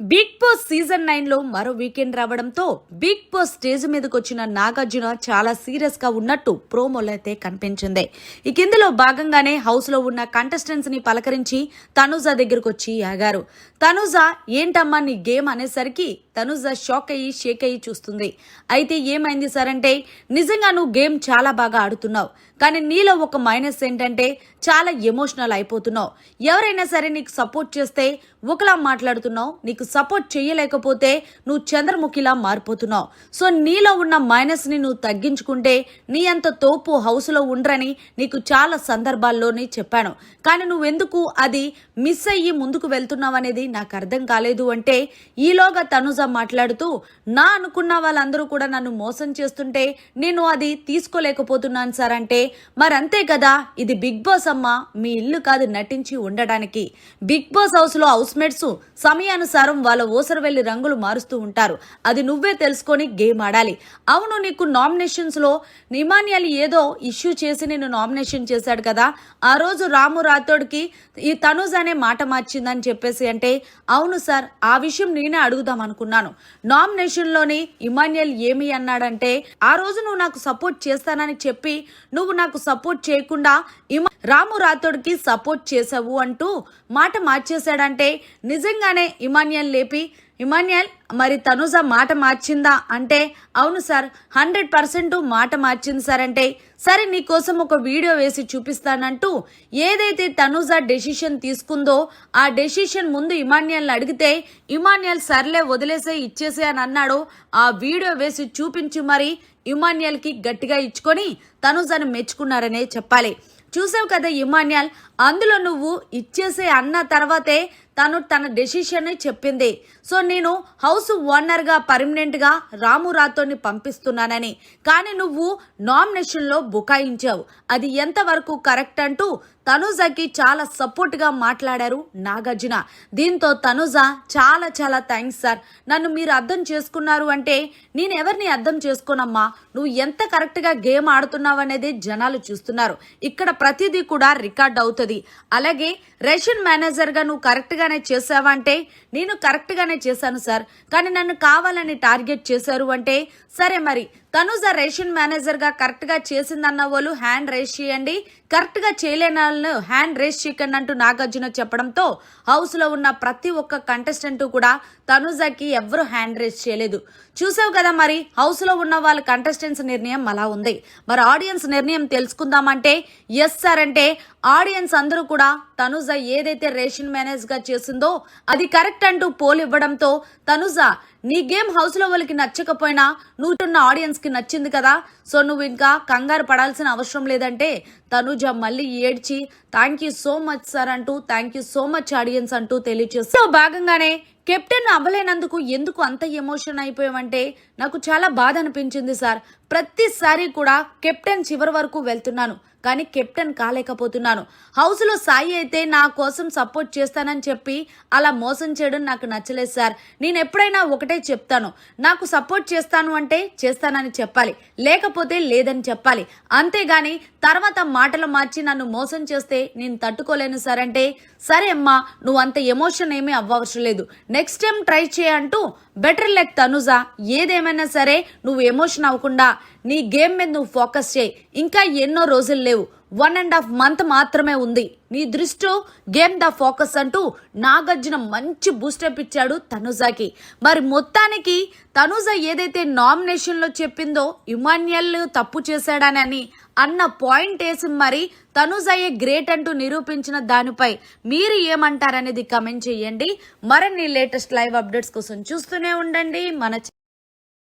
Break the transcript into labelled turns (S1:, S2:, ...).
S1: Big boss season నైన్లో మరో weekend రావడంతో బిగ్ బాస్ స్టేజ్ మీదకి వచ్చిన నాగార్జున చాలా సీరియస్గా ఉన్నట్టు ప్రోమోలో అయితే కనిపించింది. ఇక ఇందులో భాగంగానే హౌస్లో ఉన్న కంటెస్టెంట్స్ని పలకరించి తనుజ దగ్గరకు వచ్చి ఆగారు. తనుజ ఏంటమ్మా నీ గేమ్? అనేసరికి తనుజ షాక్ అయ్యి షేక్ అయ్యి చూస్తుంది. అయితే ఏమైంది సార్ అంటే నిజంగా నువ్వు గేమ్ చాలా బాగా ఆడుతున్నావు. కానీ నీలో ఒక మైనస్ ఏంటంటే చాలా ఎమోషనల్ అయిపోతున్నావు. ఎవరైనా సరే నీకు సపోర్ట్ చేస్తే ఒకలా మాట్లాడుతున్నావు నీకు సపోర్ట్ చేయలేకపోతే నువ్వు చంద్రముఖిలా మారిపోతున్నావు. సో నీలో ఉన్న మైనస్ని నువ్వు తగ్గించుకుంటే నీ అంత తోపు హౌస్లో ఉండరని నీకు చాలా సందర్భాల్లోనే చెప్పాను. కానీ నువ్వెందుకు అది మిస్ అయ్యి ముందుకు వెళ్తున్నావు అనేది నాకు అర్థం కాలేదు అంటే ఈలోగా తనుజ మాట్లాడుతూ నా అనుకున్న వాళ్ళందరూ కూడా నన్ను మోసం చేస్తుంటే నేను అది తీసుకోలేకపోతున్నాను సార్ అంటే మరంతే కదా ఇది బిగ్ బాస్ అమ్మా మీ ఇల్లు కాదు నటించి ఉండడానికి. బిగ్ బాస్ హౌస్లో హౌస్ హౌస్మేట్స్ సమయానుసారం వాళ్ళ ఓసర వెళ్ళి రంగులు మారుస్తూ ఉంటారు. అది నువ్వే తెలుసుకొని గేమ్ ఆడాలి. అవును నీకు నామినేషన్స్లో నిమాన్యాలు ఏదో ఇష్యూ చేసి నేను నామినేషన్ చేశాడు కదా. ఆ రోజు రాము రాథోడ్కి ఈ తనుజ్ అనే మాట మార్చిందని చెప్పేసి అంటే అవును సార్ ఆ విషయం నేనే అడుగుదాం అనుకున్నాను. నామినేషన్లోని ఇమాన్యుయల్ ఏమి అన్నాడంటే ఆ రోజు నువ్వు నాకు సపోర్ట్ చేస్తానని చెప్పి నువ్వు నాకు సపోర్ట్ చేయకుండా రాము రాథోడ్కి సపోర్ట్ చేసావు అంటూ మాట మార్చేశాడంటే నిజంగానే ఇమాన్యల్ లేపి ఇమాన్యల్ మరి తనుజ మాట మార్చిందా అంటే అవును సార్ హండ్రెడ్ పర్సెంట్ మాట మార్చింది సార్ అంటే సరే నీకోసం ఒక వీడియో వేసి చూపిస్తానంటూ ఏదైతే తనుజ డెసిషన్ తీసుకుందో ఆ డెసిషన్ ముందు ఇమాన్యల్ని అడిగితే ఇమాన్యల్ సర్లే వదిలేసే ఇచ్చేసే అని అన్నాడు ఆ వీడియో వేసి చూపించి మరి ఇమాన్యల్కి గట్టిగా ఇచ్చుకొని తనుజను మెచ్చుకున్నారనే చెప్పాలి. చూసావు కదా ఇమాన్యాల్ అందులో నువ్వు ఇచ్చేసే అన్న తర్వాతే తను తన డెసిషన్ చెప్పింది. సో నేను హౌస్ ఓనర్గా పర్మనెంట్గా రాము రాథోడ్ని పంపిస్తున్నానని. కానీ నువ్వు నామినేషన్లో బుకాయించావు. అది ఎంతవరకు కరెక్ట్ అంటూ తనుజకి చాలా సపోర్ట్గా మాట్లాడారు నాగార్జున. దీంతో తనుజ చాలా చాలా థ్యాంక్స్ సార్. నన్ను మీరు అర్థం చేసుకున్నారు అంటే నేను ఎవరిని అర్థం చేసుకోనమ్మా? నువ్వు ఎంత కరెక్ట్గా గేమ్ ఆడుతున్నావు అనేది జనాలు చూస్తున్నారు. ఇక్కడ ప్రతిదీ కూడా రికార్డ్ అవుతుంది. అలాగే రేషన్ మేనేజర్గా నువ్వు కరెక్ట్గానే చేసావా అంటే నేను కరెక్ట్గానే చేశాను సార్. కానీ నన్ను కావాలని టార్గెట్ చేశారు అంటే సరే మరి తనుజ రేషన్ మేనేజర్గా కరెక్ట్గా చేసిందన్న వాళ్ళు హ్యాండ్ రేస్ చేయండి. కరెక్ట్గా చేయలేని వాళ్ళను హ్యాండ్ రేస్ చేయకండి అంటూ నాగార్జున చెప్పడంతో హౌస్లో ఉన్న ప్రతి ఒక్క కంటెస్టెంట్ కూడా తనుజకి ఎవ్వరు హ్యాండ్ రేస్ చేయలేదు. చూసావు కదా మరి హౌస్లో ఉన్న వాళ్ళ కంటెస్టెంట్స్ నిర్ణయం అలా ఉంది. మరి ఆడియన్స్ నిర్ణయం తెలుసుకుందామంటే ఎస్ సార్ అంటే ఆడియన్స్ అందరూ కూడా తనుజ ఏదైతే రేషన్ మేనేజ్గా చేసిందో అది కరెక్ట్ అంటూ పోలివ్వడంతో తనుజ నీ గేమ్ హౌస్లో వాళ్ళకి నచ్చకపోయినా నువ్వున్న ఆడియన్స్కి నచ్చింది కదా. సో నువ్వు ఇంకా కంగారు పడాల్సిన అవసరం లేదంటే తనుజ మళ్ళీ ఏడ్చి thank you so much sir అంటూ thank you so much audience అంటూ తెలియచేస్తూ భాగంగానే కెప్టెన్ అవ్వలేనందుకు ఎందుకు అంత ఎమోషన్ అయిపోయామంటే నాకు చాలా బాధ అనిపించింది సార్ ప్రతిసారి కూడా కెప్టెన్ చివరి వరకు వెళ్తున్నాను కానీ కెప్టెన్ కాలేకపోతున్నాను. హౌస్లో సాయి అయితే నా కోసం సపోర్ట్ చేస్తానని చెప్పి అలా మోసం చేయడం నాకు నచ్చలేదు సార్ నేను ఎప్పుడైనా ఒకటి చెప్తాను. నాకు సపోర్ట్ చేస్తాను అంటే చేస్తానని చెప్పాలి. లేకపోతే లేదని చెప్పాలి. అంతేగాని తర్వాత మాటలు మార్చి నన్ను మోసం చేస్తే నేను తట్టుకోలేను సార్ అంటే సరే అమ్మా నువ్వు అంత ఎమోషన్ ఏమీ అవ్వవసరం లేదు. నెక్స్ట్ టైం ట్రై చేయంటూ బెటర్ లెక్ తనుజా ఏదేమైనా సరే నువ్వు ఎమోషన్ అవ్వకుండా నీ గేమ్ మీద నువ్వు ఫోకస్ చేయి. ఇంకా ఎన్నో రోజులు లేవు. వన్ అండ్ హాఫ్ మంత్ మాత్రమే ఉంది. నీ దృష్టి గేమ్ ద ఫోకస్ అంటూ నాగార్జున మంచి బూస్టప్ ఇచ్చాడు తనుజాకి. మరి మొత్తానికి తనుజ ఏదైతే నామినేషన్లో చెప్పిందో ఇమాన్యల్ తప్పు చేశాడానని అన్న పాయింట్ వేసి మరి తనుజయ్యే గ్రేట్ అంటూ నిరూపించిన దానిపై మీరు ఏమంటారనేది కమెంట్ చేయండి. మరిన్ని లేటెస్ట్ లైవ్ అప్డేట్స్ కోసం చూస్తూనే ఉండండి. మన